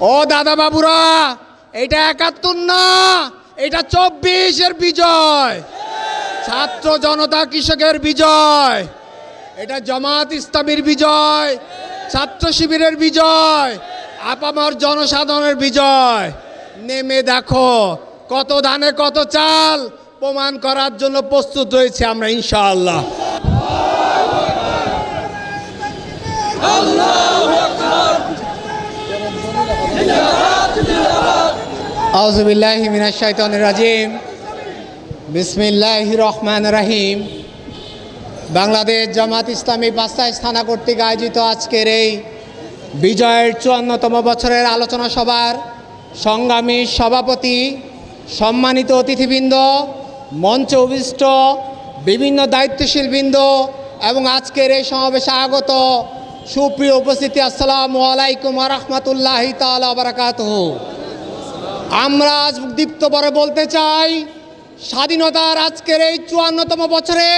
ও দাদা বাবুরা, এটা একাত্তর না, এটা চব্বিশের বিজয়। ছাত্র জনতা কৃষকের বিজয়। এটা জামাত ইসলামীর বিজয়, ছাত্র শিবিরের বিজয়, আপামর জনসাধারণের বিজয়। নেমে দেখো, কত ধানে কত চাল প্রমাণ করার জন্য প্রস্তুত রয়েছে আমরা, ইনশাআল্লাহ। আউজুবিল্লাহ মিনাশ শাইতানির রাজিম। বিসমিল্লাহ রহমান রাহিম। বাংলাদেশ জামাত ইসলামী পাঁচটায় স্থানা কর্তৃক আয়োজিত আজকের এই বিজয়ের চুয়ান্নতম বছরের আলোচনা সভার সংগ্রামী সভাপতি, সম্মানিত অতিথিবৃন্দ, মঞ্চে অভিষ্ট, বিভিন্ন দায়িত্বশীল বৃন্দ এবং আজকের এই সমাবেশে আগত সুপ্রিয় উপস্থিতি, আসসালামু আলাইকুম রহমতুল্লাহ তালা বারাকাতুহ। আমরা আজ দীপ্ত বলতে চাই, স্বাধীনতার আজকের এই চুয়ান্নতম বছরে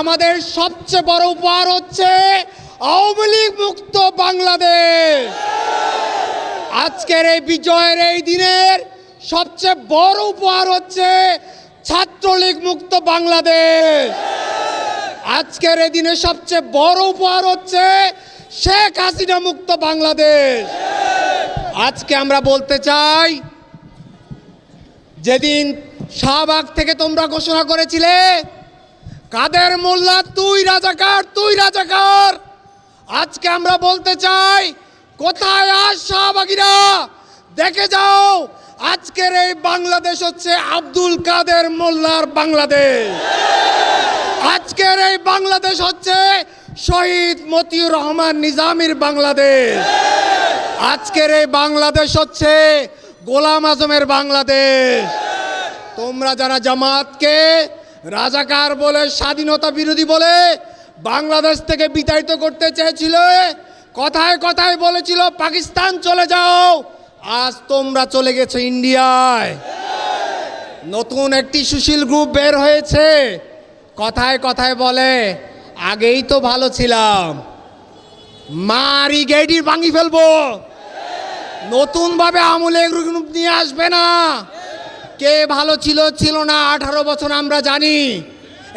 আমাদের সবচেয়ে বড় উপহার হচ্ছে আওয়ামী লীগ মুক্ত বাংলাদেশ। আজকের এই বিজয়ের এই দিনের সবচেয়ে বড় উপহার হচ্ছে ছাত্রলীগ মুক্ত বাংলাদেশ। আজকের এই দিনের সবচেয়ে বড় উপহার হচ্ছে শেখ হাসিনা মুক্ত বাংলাদেশ। আজকে আমরা বলতে চাই যেদিন শাহবাগ থেকে তোমরা ঘোষণা করেছিলে, কাদের মোল্লা, তুই রাজাকার তুই রাজাকার। আজকে আমরা বলতে চাই, কোথায় আজ শাহবাগিরা? দেখে যাও, আজকের এই বাংলাদেশ হচ্ছে আব্দুল কাদের মোল্লার বাংলাদেশ। আজকের এই বাংলাদেশ হচ্ছে শহীদ মতিউর রহমান নিজামির বাংলাদেশ। আজকের এই বাংলাদেশ হচ্ছে গোলাম আজমের বাংলাদেশ। তোমরা যারা জামাতকে রাজাকার বলে, স্বাধীনতা বিরোধী বলে বাংলাদেশ থেকে বিতাড়িত করতে চেয়েছিল, কথায় কথায় বলেছিল, পাকিস্তান চলে যাও, আজ তোমরা চলে গেছো ইন্ডিয়ায়। নতুন একটি সুশীল গ্রুপ বের হয়েছে। কথায় কথায় বলে, আগেই তো ভালো ছিলাম। মারি গেডি ভাঙি ফেলব। নতুনভাবে আমলে গ্রুপ নিয়ে আসবে না। কে ভালো ছিল ছিল না, আঠারো বছর আমরা জানি।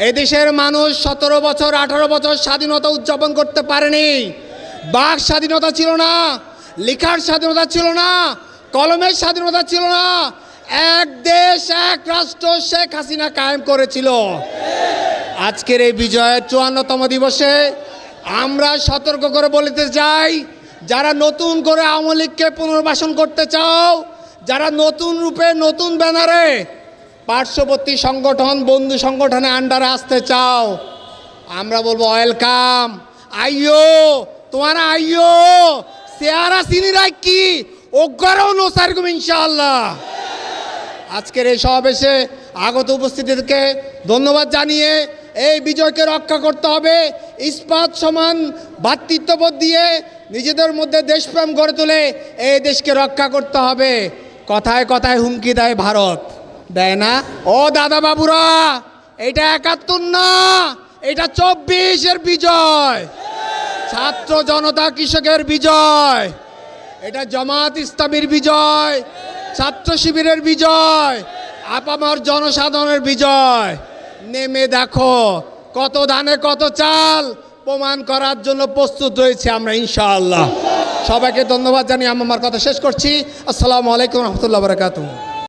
এদেশের মানুষ সতেরো বছর, আঠারো বছর স্বাধীনতা উদযাপন করতে পারেনি। বাক স্বাধীনতা ছিল না, লেখার স্বাধীনতা ছিল না, কলমের স্বাধীনতা ছিল না। এক দেশ, এক রাষ্ট্র শেখ হাসিনা কায়েম করেছিল। আজকের এই বিজয়ের চুয়ান্নতম দিবসে আমরা সতর্ক করে বলিতে চাই যারা নতুন করে আওয়ামী লীগকে পুনর্বাসন করতে চাও, যারা নতুন রূপে, নতুন ব্যানারে পার্শ্ববর্তী সংগঠন, বন্ধু সংগঠনে আন্ডারে আসতে চাও, আমরা বলব ওয়েলকাম আইও তোমার আইও চেহারা চিনি রাখি ওগ্রাও নোসারকুম ইনশাআল্লাহ। আজকের এই সমাবেশে আগত উপস্থিতিদেরকে ধন্যবাদ জানিয়ে এই বিজয়কে রক্ষা করতে হবে। ইস্পাত সমান ভ্রাতৃত্ববোধ দিয়ে নিজেদের মধ্যে দেশপ্রেম গড়ে তুলে এই দেশকে রক্ষা করতে হবে। কথায় কথায় হুমকি দেয় ভারত। দেয় না? ও দাদা বাবুরা এটা একাত্তর না, এটা চব্বিশের বিজয়। ছাত্র জনতা কৃষকের বিজয়। এটা জামাত ইসলামীর বিজয়। ছাত্র শিবিরের বিজয়। আপামর জনসাধারণের বিজয়। নেমে দেখো, কত ধানে কত চাল প্রমাণ করার জন্য প্রস্তুত রয়েছে আমরা, ইনশাআল্লাহ। সবাইকে ধন্যবাদ জানিয়ে আমি আমার কথা শেষ করছি। আসসালামু আলাইকুম রহমতুল্লাহ বরকাতুহ।